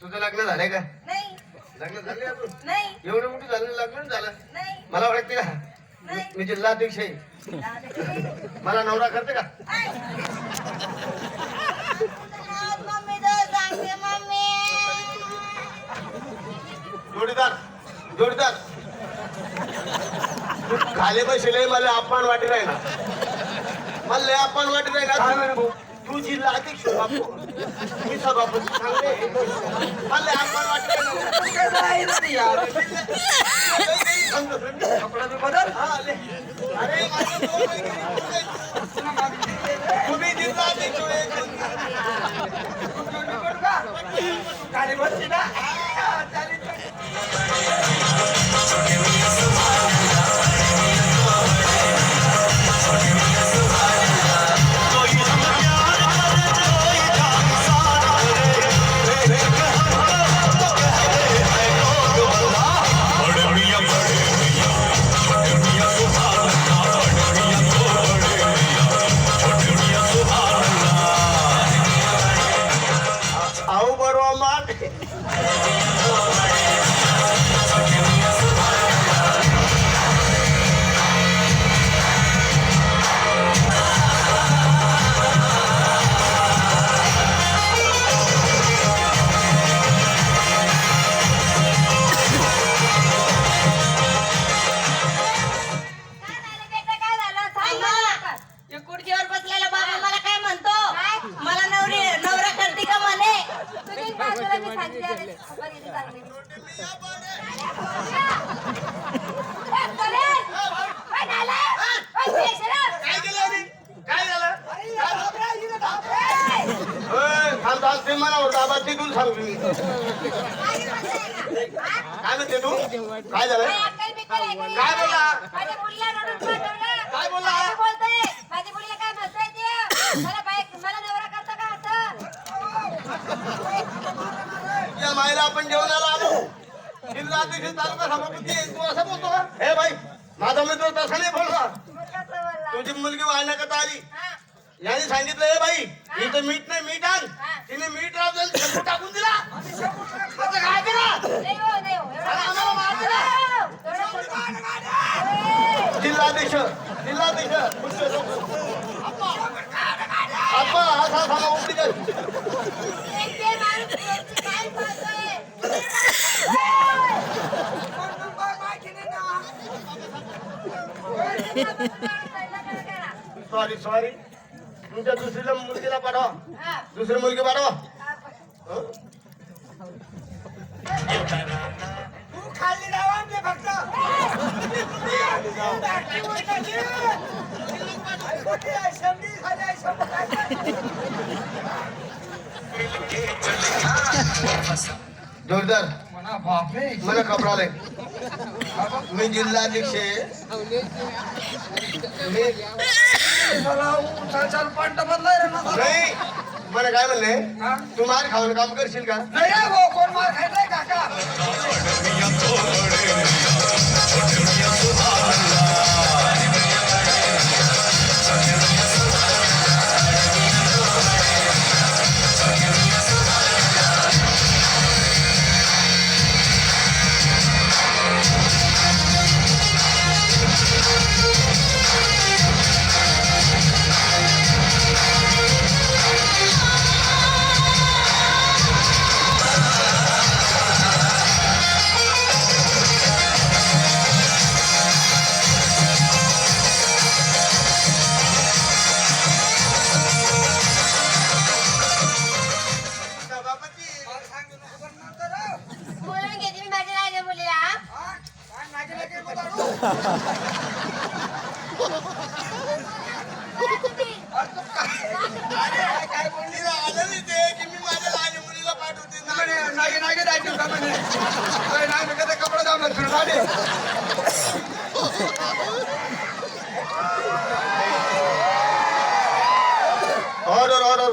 तुझं लग्न झालंय का? नाही. लग्न झालंय अजून? नाही. एवढं मोठं झालं लग्न झालं? नाही. मला ओळखते का नाही. मी जिल्हाध्यक्ष आहे. दादा, मला नवरा करते का? ऐ. मम्मी तर सांगते मम्मी जोडीदार जोडीदार. तू खाली बसले मला अपमान वाटी नाही ना. मला लय अपमान वाटी नाही ना. तू जिल्हा अध्यक्ष बापू मी सभापती सांगले मला आपण वाटत यार कपडा बदल हा आले अरे तुम्ही जिल्हा अध्यक्ष कार्यक्रम म्हणतोय ते? मला बाईक- मला नवरा करतो का असं? या मायला आपण जेवणाला आलो. जिल्हा अध्यक्ष तालुका सभापती आहे. तू असं बोलतो हे भाई माझा मित्र तसा नाही बोलला? तुझी मुलगी वाढण्याकरता आली? याने सांगितलं हे बाई इथं मीठ नाही मीठ आण. हा. तिने मीठ राहून शेपू टाकून दिला. कसं काय हो, हो. जिल्हाध्यक्ष जिल्हाध्यक्ष? सॉरी सॉरी तुमच्या दुसरीला मुलगीला पाठवा हा. दुसरी मुलगी पाठवा हं? तू खाल्ली जावा मी फक्त खोटी आहे, शंभरी खाली आहे, शंभर खाली आहे. जोरदार म्हणा बापरे मला कपडाले मी जिल्हाध्यक्ष मला उसाचा पंट बदलाय रे ना नाही मला काय म्हणले? हा? तू मार खाऊन काम करशील का? नाही रे भाऊ, कोण मार खायचंय काका? অর্ডার অর্ডার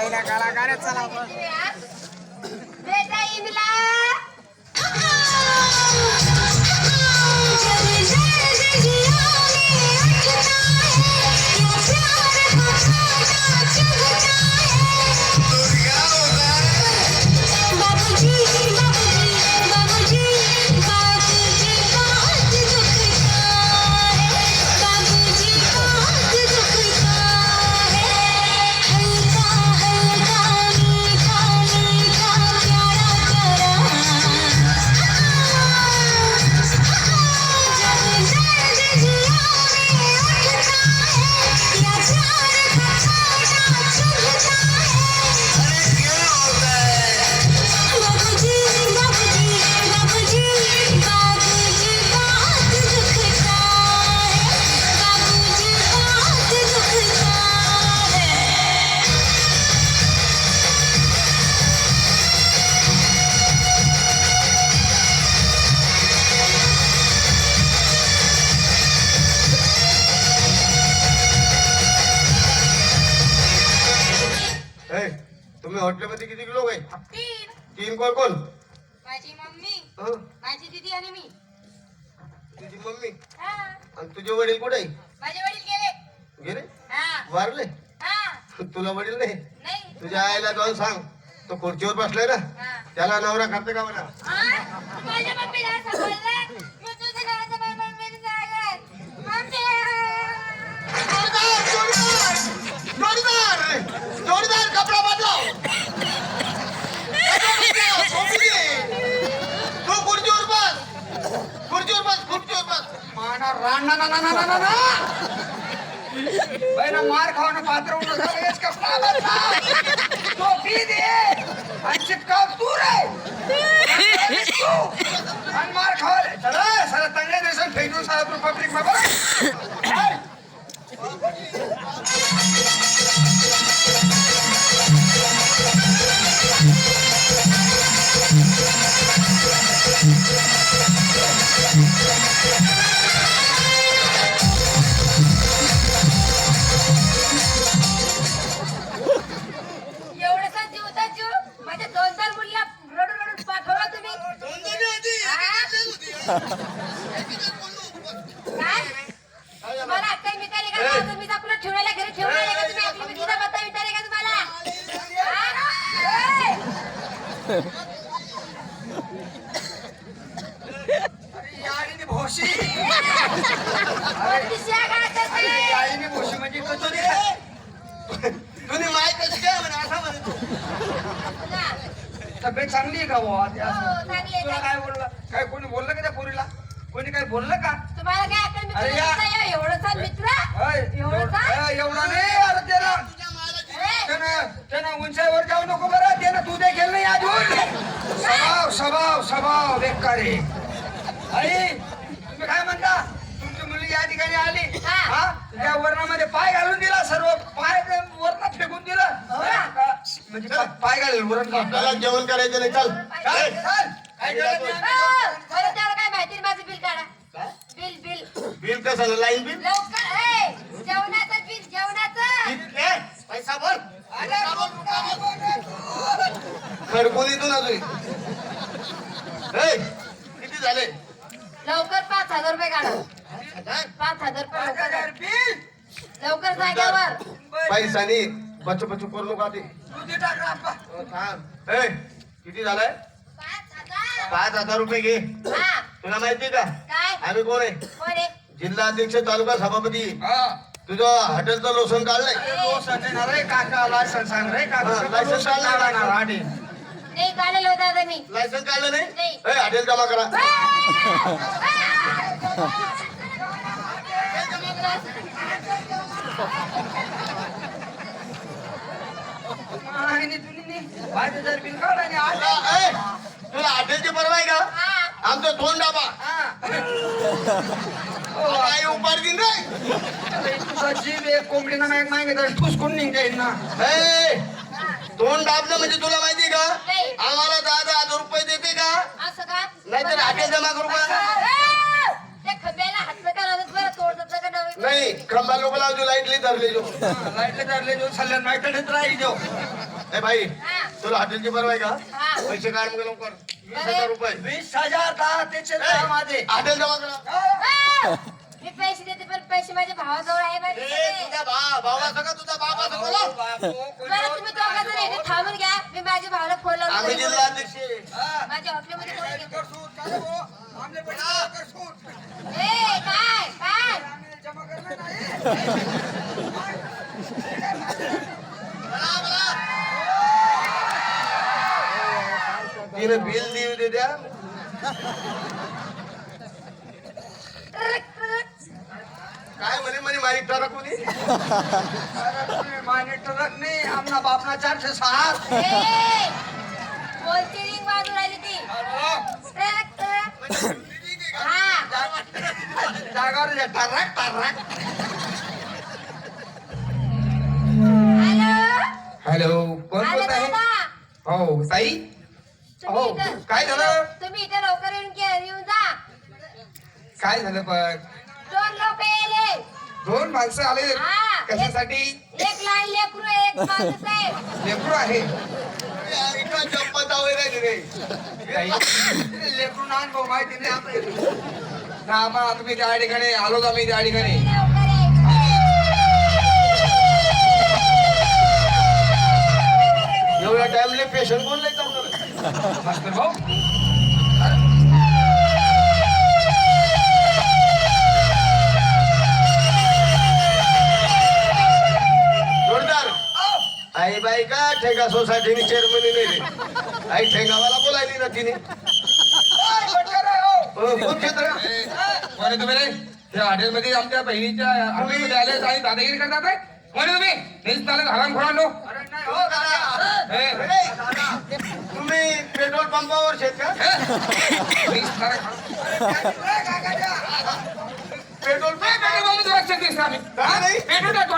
এই না কারাগারে চালাবো বেটা ইবলা तुम्ही हॉटेलमध्ये किती लोक आहे? तीन. तीन कोण कोण? माझी मम्मी हं? माझी दीदी आणि मी. तुझी मम्मी? हा. आणि तुझे वडील कुठे आहे? माझे वडील गेले. गेले? हा. वारले? हा. तुला वडील नाही? नाही. तुझ्या आईला जाऊन सांग. तो खुर्चीवर बसलाय ना. हा. त्याला नवरा करते का म्हणा? हा? माझ्या मम्मीला असं बोललं बस राणा ना ना ना ना ना पहिला मार खाऊन पात्र उठून झालं हेच कपडा बदला दे। आणि चिपकाव तू रे। तू. आणि मार खावले चला फेकून पब्लिकमध्ये तब्येत चांगली आहे का बुवा? हो, तुला काय बोललं का त्या पोरीला कोणी काय बोललं का तुम्हाला काय अक्कल अरे मित्र या. नसतं, एवढंचा मित्र अय, एवढंचा अय, एवढा नाही अरे त्याला ए, त्यानं त्यानं उंचाईवर जाऊ नको बरं त्यानं तू देखील नाही अजून स्वभाव स्वभाव आहे आई तुम्ही काय म्हणता? तुमची मुलगी या ठिकाणी आली. हा. हा? त्या वर्णामध्ये पाय घालून दिला सर्व पाय वरण फेकून दिलं. हो? म्हणजे पाय घालेल वरण आपल्याला जेवण करायचं नाही. चल. चाल, चाल. काय जेवण नाही हो, आम्ही बरं त्याला काय माहिती नाही, माझं बिल काढा. Bill bill. बिल कसं लाईन बिल? लवकर ए, जेवणाचं बिल जेवणाचं. पैसा बोल अरे, येतो ना ए, झाले? लवकर पाच हजार रुपये काढा. हजार? पाच हजार रुपये पाच लवकर हजार काढा. बिल. लवकर जाग्यावर पैसा नाही बच्चू बच्चू करू नका ते तू आप्पा. हो, थांब. ए किती झालंय? पाच हजार पाच हजार रुपये घे. हा. तुला माहिती का? काय? आम्ही कोण आहे? कोण आहे? जिल्हा अध्यक्ष तालुका सभापती. हा. तुझं हॉटेलचं लोसन काढलंय? अरे, रे, काका लायसन सांग रे काका. हा, लायसन लोसन काढलं, काढणार, लायसन. नाही काढलेलं होतं आता मी लायसन काढलं नाही नाही. ए हॉटेल जमा करा आणि तुम्ही नी पाच हजार बिल काढ आणि आले. तुला ए, तुला हॉटेलची परवा आहे का हा. आमचं दोन डाबा हा. काय उपाड दिन रे तुझा जीव एक कोंबडीनं माग मागे तर ठुसकून निघेल ना ए, दोन डाबलं म्हणजे तुला माहिती का. आम्हाला दहा दहा हजार रुपये देते का? नाहीतर हॉटेल जमा करू का? बरं? नाही? खंबा लोक लावજો लाईटली धरले जो लाईटले धरले जो सल्ल्यान माहिती राहील जो ए भाई. तुला हॉटेलची आहे का. पैसे काढ मग लवकर वीस हजार रुपये. वीस हजार दहा माझे. हॉटेल जमा करा. पैसे पैसे माझ्या भावाजवळ आहे बरं तुम्ही दोघं जण इथे थांबून घ्या. मी माझ्या भावाला फोन आम्ही लावून. हा. माझ्या हॉटेलमध्ये फोन घेतो. ए काय काय? नाही. तिने बिल देऊ दे द्या काय म्हणे म्हणे मारी ट्रक ती जागावर जा, टर्रक टर्रक हॅलो कोण बोलत आहे हो ताई? तुम्ही हो, काय झालं? तुम्ही इथं लवकर येऊन येऊन जा. काय झालं पण? दोन माणसं आले. हा. कशासाठी? एक लहान लेकरू आहे, एक माणूस आहे. लेकरू आहे. लेकरू भाऊ माहिती नाही आपल्याला ना मग तुम्ही त्या ठिकाणी आलो आम्ही त्या ठिकाणी? एवढ्या टाइमले पेशंट कोण लय चांगलं मास्तर भाऊ जोरदार आई बाई का ठेका सोसायटीनी चेअरमनी नाही रे आई ठेकावाला बोलायली ना तिने. हो, कोण कोणी तुम्ही रे? त्या हॉटेलमध्ये आमच्या बहिणीच्या हॉटेलमध्ये आले आणि दादागिरी करतात आहे? कोणी तुम्ही? हराम हो हे, तुम्ही पेट्रोल पंपावर शेत का? Petrol pump? पेट्रोल टाकतो